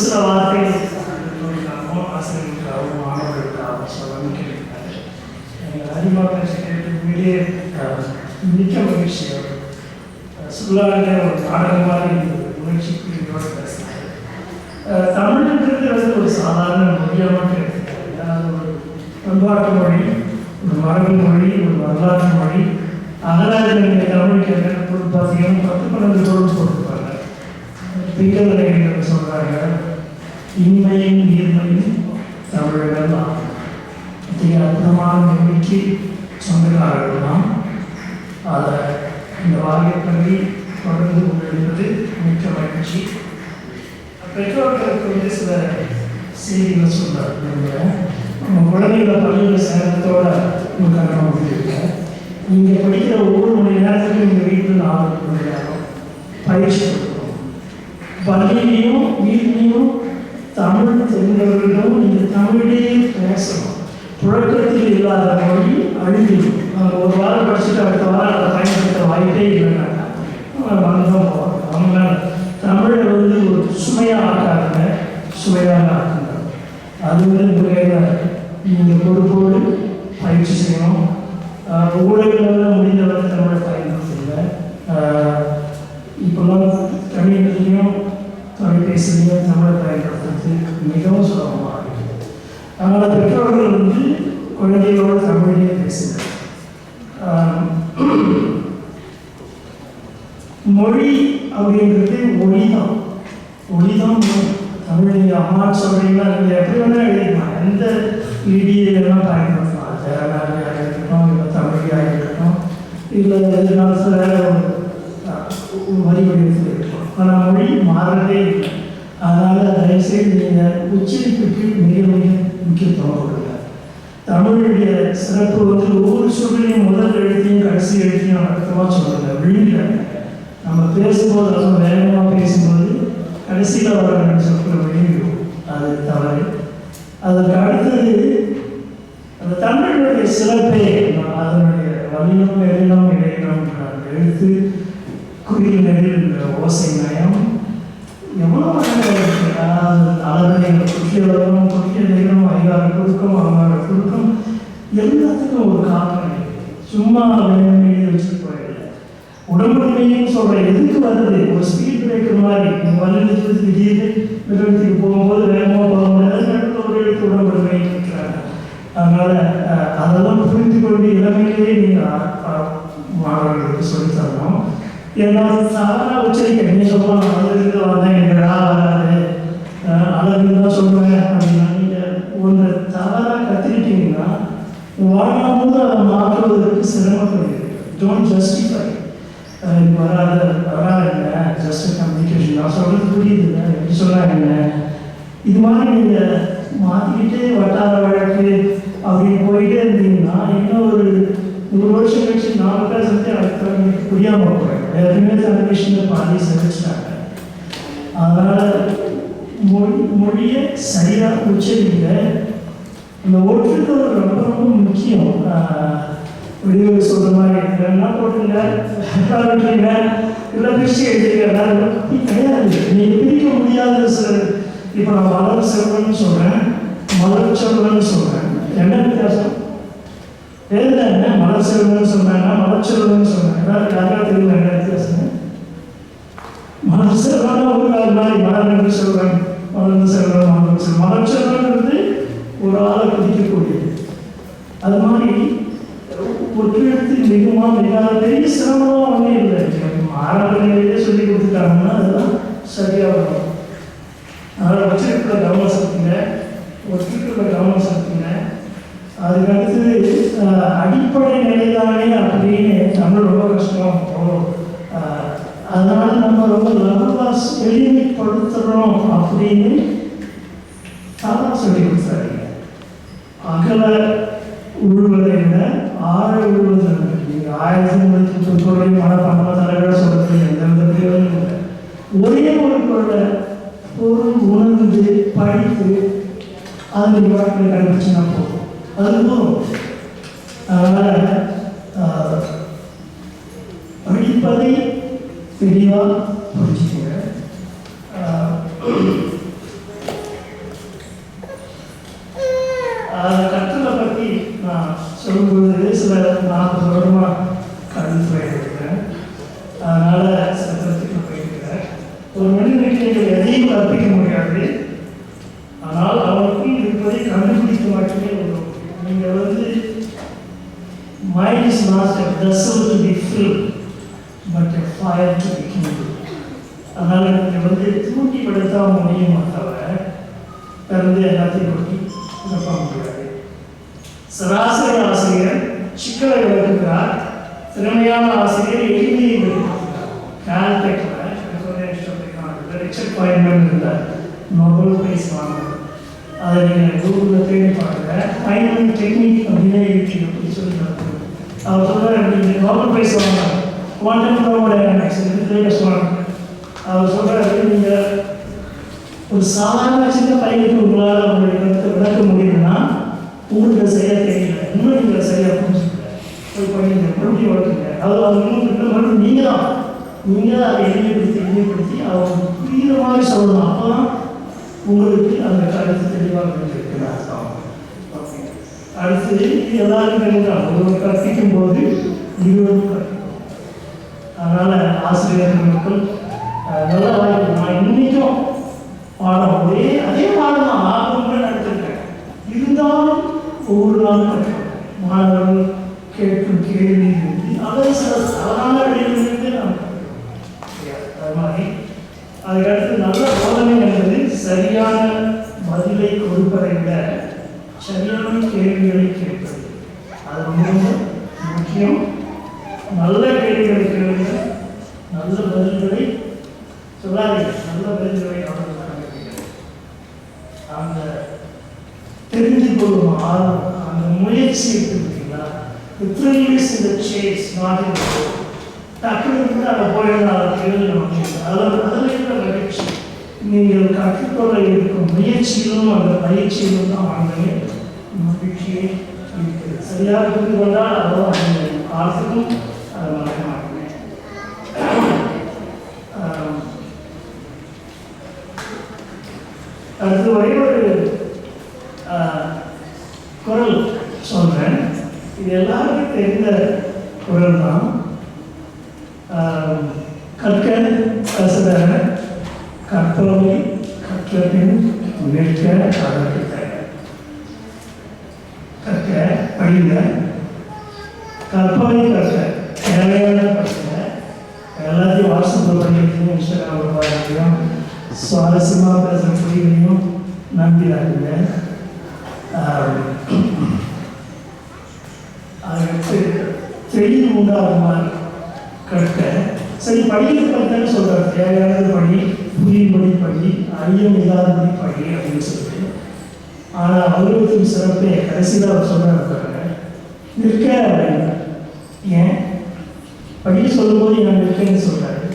ஒரு சில வார்த்தைகள் பெற்றோருக்காகவும் ஆசிரியர்களுக்காகவும் மாணவர்களுக்காகவும் சொல்லணும்னு கேட்டுருக்காரு எங்கள் அறிமுக கேட்டு உண்மையிலேயே மிக்க மகிழ்ச்சி அவர் அஹ், ஒரு நாடகம் இருந்தது உணர்ச்சி புரியோடு பேசினார் தமிழ்ன்றது வந்து ஒரு சாதாரண மொழியாக மட்டும் அது ஒரு பண்பாட்டு மொழி ஒரு மரபு மொழி ஒரு வரலாற்று மொழி அதனால் நீங்கள் பார்த்தீங்கன்னா பத்து பன்னெண்டு பொருள் போட்டுருப்பாங்க. பிங்களைகள் சொல்கிறாங்க இன்மையும் நீர்மையும் தமிழர்கள் தான் மிக அற்புதமான நம்பிக்கை சொந்தக்காரர்கள் தான் அதை இந்த வாரியப்பள்ளி தொடர்ந்து கொண்டிருப்பது மிக்க மகிழ்ச்சி பெற்றோர்களுக்கு வந்து சில செய்திகள் சொல்றாரு நம்ம நம்ம குழந்தைகளை பள்ளியில் சேரத்தோட உங்கள் கண்ணம் முடிஞ்சிருக்க படிக்கிற ஒவ்வொரு மணி நேரத்துக்கும் எங்கள் வீட்டில் நாலு மணி நேரம் பயிற்சி கொடுக்கணும் பள்ளியிலையும் வீட்லேயும் தமிழ் தெரிந்தவர்களிடம் நீங்கள் தமிழே பேசணும். புழக்கத்தில் இல்லாத மொழி அழிஞ்சிடும் அவங்க ஒரு வாரம் படிச்சுட்டு அடுத்த வாரம் அதை பயன்படுத்த வாய்ப்பே இல்லைன்னா வந்தோம் போவாங்க அவங்க தமிழை வந்து ஒரு சுமையாக ஆக்காதுங்க. சுவையாக ஆக்குங்க. அது வந்து முறையில் நீங்கள் பொறுப்போடு பயிற்சி செய்யணும். ஆஹ் ஊடகங்களில் முடிந்தவரை தமிழை பயன்படுத்துங்க ஆஹ் இப்போல்லாம் தமிழ் தொலைபேசிலையும் தமிழை பயன்படுத்துறது மிகவும் சுலபமாக இருக்கிறது அதனால் பெற்றோர்கள் வந்து குழந்தைகளோடு தமிழிலே பேசுங்க மொழி அப்படின்றது ஒளி தான் தமிழ் நீங்கள் அம்மா சொல்கிறீங்களா நீங்கள் எப்படி வேணால் எழுதிக்கலாம் எந்த இடியெல்லாம் பயன்படுத்தலாம் ஜெகநாதியாக இருக்கட்டும் இல்லை தமிழியாக இருக்கட்டும் இல்லை எதிர்காலத்தில் வரி வடிவத்தில் இருக்கட்டும் ஆனால் மொழி மாறதே இல்லை அதனால் தயவுசெய்து நீங்கள் உச்சரிப்புக்கு மிக மிக முக்கியத்துவம் கொடுங்க. தமிழுடைய சிறப்பு வந்து ஒவ்வொரு சொல்லையும் முதல் எழுத்தையும் கடைசி எழுத்தையும் அர்த்தமாக சொல்லுங்க. விழுங்க. நம்ம பேசும்போது அதுவும் வேகமாக பேசும்போது கடைசியில் வர சொல்கிற சொற்கள் விழுங்கிடும். அது தவறு. அதற்கு அடுத்தது அந்த தமிழுடைய சிறப்பே அதனுடைய வலினம் நெறினம் இடையினம் எழுத்து குறில் ஓசை நயம் எவ்வளோ அழகாக இருக்கு அதாவது அளவுடைய குறுக்கம் குறுக்கம் எல்லாத்துக்கும் ஒரு காரணம் சும்மா வேணுமே வச்சுட்டு போயிடல. உடம்புமையும் சொல்கிறேன் எதுக்கு வருது? ஒரு ஸ்பீட் பிரேக்கர் மாதிரி. நீங்கள் வலிந்து திடீர்னு நிறுவனத்துக்கு போகும்போது வேகமாக போக முடியாது நடுவில் ஒரு அதனால் அதெல்லாம் புரிந்து கொண்டு இளமையிலேயே நீங்கள் மாணவர்களுக்கு சொல்லித் தரணும். ஏன்னா சாதாரண உச்சரிக்க. நீ சொல்லலாம் அழகு வந்தேன் எங்கடா வராது. அழகுன்னு தான் சொல்லுவேன் அப்படின்னா நீங்கள் ஒன்று தவறாக கற்றுக்கிட்டீங்கன்னா வாழ்நாள் அதை மாற்றுவதற்கு சிரமப்படுது டோன்ட் ஜஸ்டிஃபை வராத வராது என்ன? ஜஸ்ட் கம்யூனிகேஷன் நான் சொல்கிறது புரியுது இல்லை எப்படி சொன்னா என்ன? இது மாதிரி நீங்கள் மாற்றிக்கிட்டே வட்டார வழக்கு அப்படின்னு போயிட்டே இருந்தீங்கன்னா இன்னும் ஒரு நூறு வருஷம் கழிச்சு நாலு பேசுறது அடுத்தவங்களுக்கு புரியாமல் போயிடும் எல்லாருமே தமிழ்நாட்டில் பாதி செலுத்திட்டாங்க அதனால் மொழி மொழியை சரியாக உச்சரிங்க. இந்த ஒற்றுக்கள் ரொம்ப ரொம்ப முக்கியம். வெளியூர் சொல்கிற மாதிரி என்ன போட்டுங்க இல்லை பிரிச்சு எழுதிக்கிறதா கிடையாது. நீங்கள் பிரிக்க முடியாத சில இப்போ நான் மலர் செல்வன் சொல்கிறேன் மலர் செல்வன் சொல்கிறேன் என்ன வித்தியாசம்? என்ன மலர் செல்வன் சொல்கிறாங்க மலர் செல்வன் சொல்கிறேன் ஏதாவது தெரியல என்ன வித்தியாசம் மலர் செல்வன் ஒரு மாதிரி மலர் என்று செல்வன் வளர்ந்து செல்வன் மலர்ந்து செல்வன் மலர் ஒரு ஆளை குதிக்கக்கூடியது அது மாதிரி ஒற்றுழைத்து மிகுமா மிகாத பெரிய சிரமமாக ஒன்றும் இல்லை. ஆரம்பத்திலேயே சொல்லி கொடுத்துட்டாங்கன்னா அதெல்லாம் சரியாக வரும். அதனால் வச்சிருக்கிற கவனம் செலுத்துங்க. ஒற்றுக்கிற கவனம் செலுத்துங்க. அதுக்கடுத்து அடிப்படை நிலைதானே அப்படின்னு தமிழ் ரொம்ப கஷ்டம். அவ்வளோ அதனால நம்ம ரொம்ப லகுவாஸ் எளிமைப்படுத்துகிறோம் அப்படின்னு தாத்தா சொல்லி கொடுத்தாருங்க. அகல உழுவதை விட ஆழ உழுவது ஆயிரத்தி முன்னூத்தி முப்பது கோடி மன பணம தலைவர சொல்றது எந்த வித பிரயோஜனம் இல்லை. ஒரே ஒரு பொருளை பொருள் உணர்ந்து படித்து அது நீங்க வாழ்க்கையில் கண்டுபிடிச்சுன்னா போதும். அது போதும். அதனால தெளிவாக புரிஞ்சுக்கங்க கற்றலை பற்றி நான் சொல்லும்போது சில நாற்பது வருடமாக கடந்து போயிருக்கிறேன். அதனால் சத்திரத்துக்கு போயிருக்கிறேன் ஒரு மனிதனுக்கு நீங்கள் எதையும் கற்பிக்க முடியாது. ஆனால் அவனுக்குள் இருப்பதை கண்டுபிடிக்க மட்டுமே உதவும். நீங்கள் வந்து mind is not a vessel தூண்டி முடியுமா தவிர திறந்து எல்லாத்தையும் கொட்டி நிரப்ப முடியாது சராசரி ஆசிரியர் சிக்கலை விளக்குகிறார் திறமையான ஆசிரியர் எளிமையை விளக்குகிறார் கால்டெக்ல ரிச்சர்ட் பாயின்மெண்ட் இருந்தார். நோபல் பிரைஸ் வாங்கினார் அதை நீங்கள் கூகுளில் தேடி பாருங்க. ஃபைனல் டெக்னிக் அப்படின்னே இருக்கு. அப்படி சொல்லி அவர் சொல்கிறார் நீங்கள் நோபல் பிரைஸ் வாங்கினார் குவாண்டம் டைனாமிக்ஸ் லேட்டஸ்ட் வாங்கினார் அவர் சொல்கிறாரு நீங்கள் ஒரு சாதாரண சின்ன பையனுக்கு உங்களால் அவங்களுடைய கருத்தை விளக்க முடியும்னா உங்களுக்கு சரியாக தெரியல. இன்னும் நீங்கள் சரியாக புரிஞ்சுக்கல. போய் படிங்க மறுபடியும் வளர்த்துங்க அது அது இன்னும் இன்னும் மறுபடியும் நீங்கள் தான் நீங்கள் தான் அதை எளிமைப்படுத்தி எளிமைப்படுத்தி அவங்க புரியுற மாதிரி சொல்லணும். அப்போ தான் உங்களுக்கு அந்த கருத்து தெளிவாக இருக்குன்னு அர்த்தம் ஓகே அடுத்து இது எல்லாரும் தெரிஞ்சால் ஒருவர் கற்பிக்கும் போது இருவரும் கற்பிக்கும். அதனால் ஆசிரியர்களுக்கும் அஹ், நல்ல வாய்ப்பு. நான் இன்னைக்கும் பாடம் ஒரே அதே பாடம் தான் ஆர்வங்கள் நடத்திருக்கேன் இருந்தாலும் ஒவ்வொரு நாளும் மாணவர்கள் கேட்கும் கேள்வி இருந்து அதை சில அழகான இடைவெளியிலிருந்து நாம் அது மாதிரி அதுக்கடுத்து நல்ல போதனை என்பது சரியான பதிலை கொடுப்பதை விட சரியான கேள்விகளை கேட்பது அது ரொம்ப ரொம்ப முக்கியம் நல்ல கேள்விகளை கேளுங்க நல்ல பதில்களை சொல்லாதீங்க நல்ல பதில்களை அவர்கள் கண்டுபிடிக்கிறார். அந்த தெரிந்து கொள்ளும் ஆர்வம் அந்த முயற்சி இருக்கு பார்த்தீங்களா லிட்ரலிஸ் இந்த சேஸ் நாட் இன் டக்குனு கூட அதை போயிடலாம் நமக்கு அதில் அதில் இருக்கிற மகிழ்ச்சி நீங்கள் கற்றுக்கொள்ள இருக்கும் முயற்சியிலும் அந்த பயிற்சியிலும் தான் ஆண்டவே மகிழ்ச்சியே இருக்கிறது சரியாக புரிந்து கொண்டால் அதோ அந்த காலத்துக்கும் அதை மறக்க மாட்டேன் அடுத்து ஒரே ஒரு குரல் சொல்றேன் இது எல்லாருக்கும் தெரிந்த குரல் தான் கற்க கசதர கற்பவை கற்றபின் நிற்க அதற்கு கற்க படிங்க. கற்பவை கற்க தேவையான கற்க எல்லாத்தையும் வாட்ஸ்அப்பில் பண்ணியிருக்கீங்க இன்ஸ்டாகிராமில் பாருங்களையும் சுவாரஸ்யமாக பேசுகிற புரியலையும் நம்பிடாதீங்க அதுக்கு தெளிவு உண்டாகுமாறு கற்க சரி படிக்கிறது பற்றி சொல்கிறார் தேவையானது படி புரியும்படி படி அறியும் இல்லாதபடி படி அப்படின்னு சொல்லிட்டு ஆனால் அலுவலகத்தின் சிறப்பே கடைசியில் அவர் சொல்கிறார் நிற்க ஏன்? படிக்க சொல்லும்போது நான் நிற்கன்னு சொல்கிறாரு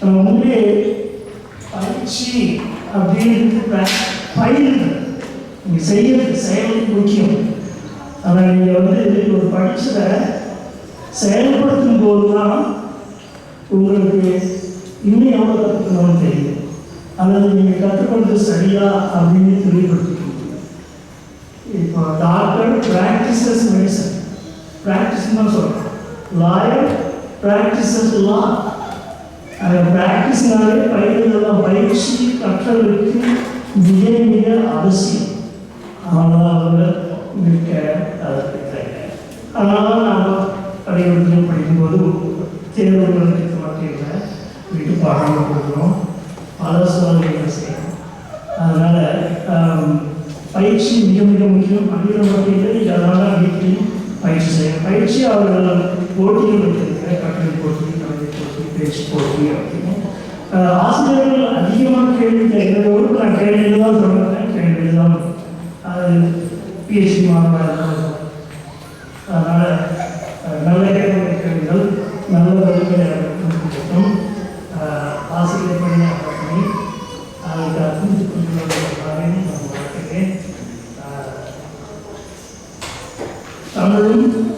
நம்ம உண்மையே பயிற்சி அப்படின்றது பயிர் நீங்கள் செய்யறது செயல் முக்கியம். ஆனால் நீங்கள் வந்து ஒரு பயிற்சியை செயல்படுத்தும் போது தான் உங்களுக்கு இன்னும் எவ்வளோ கற்றுக்கணும்னு தெரியும் அல்லது நீங்கள் கற்றுக்கொண்டது சரியா அப்படின்னு தெளிவுபடுத்திக்கணும் இப்போ டாக்டர் ப்ராக்டிசஸ் மெடிசன் ப்ராக்டிஸ் தான் சொல்கிறோம் லாயர் ப்ராக்டிசஸ் லா அந்த ப்ராக்டிஸ்னாலே பயிர்களெல்லாம் பயிற்சி கற்றலுக்கு மிக மிக அவசியம். ஆனால் அவர்கள் நிற்க அதற்கு தயார் அதனால நாம் பள்ளிக்கூடத்தில் படிக்கும்போது தேர்வுகளுக்கு மட்டும் இல்லை வீட்டு பாடம் கொடுக்குறோம் பல சோதனைகளை செய்யணும் அதனால் பயிற்சி மிக மிக முக்கியம் பள்ளியில் மட்டும் இல்லை அதனால் வீட்டிலையும் பயிற்சி செய்யணும் பயிற்சி அவர்கள் போட்டிகள் வைத்திருக்கிற போட்டி போட்டி பேச்சு போட்டி அப்படின்னு ஆசிரியர்கள் அதிகமாக கேள்வி கேட்கிற ஒரு நான் கேள்வியில் தான் சொல்லுறேன் கேள்வியில் தான் அது பிஎஸ்சி மாணவர்கள் அதனால் நல்ல கேள்வி கேள்விகள் நல்ல வழிகளை ஆசிரியர் பணியை பண்ணி அதுக்கு நான் வாழ்த்துகிறேன் தமிழும்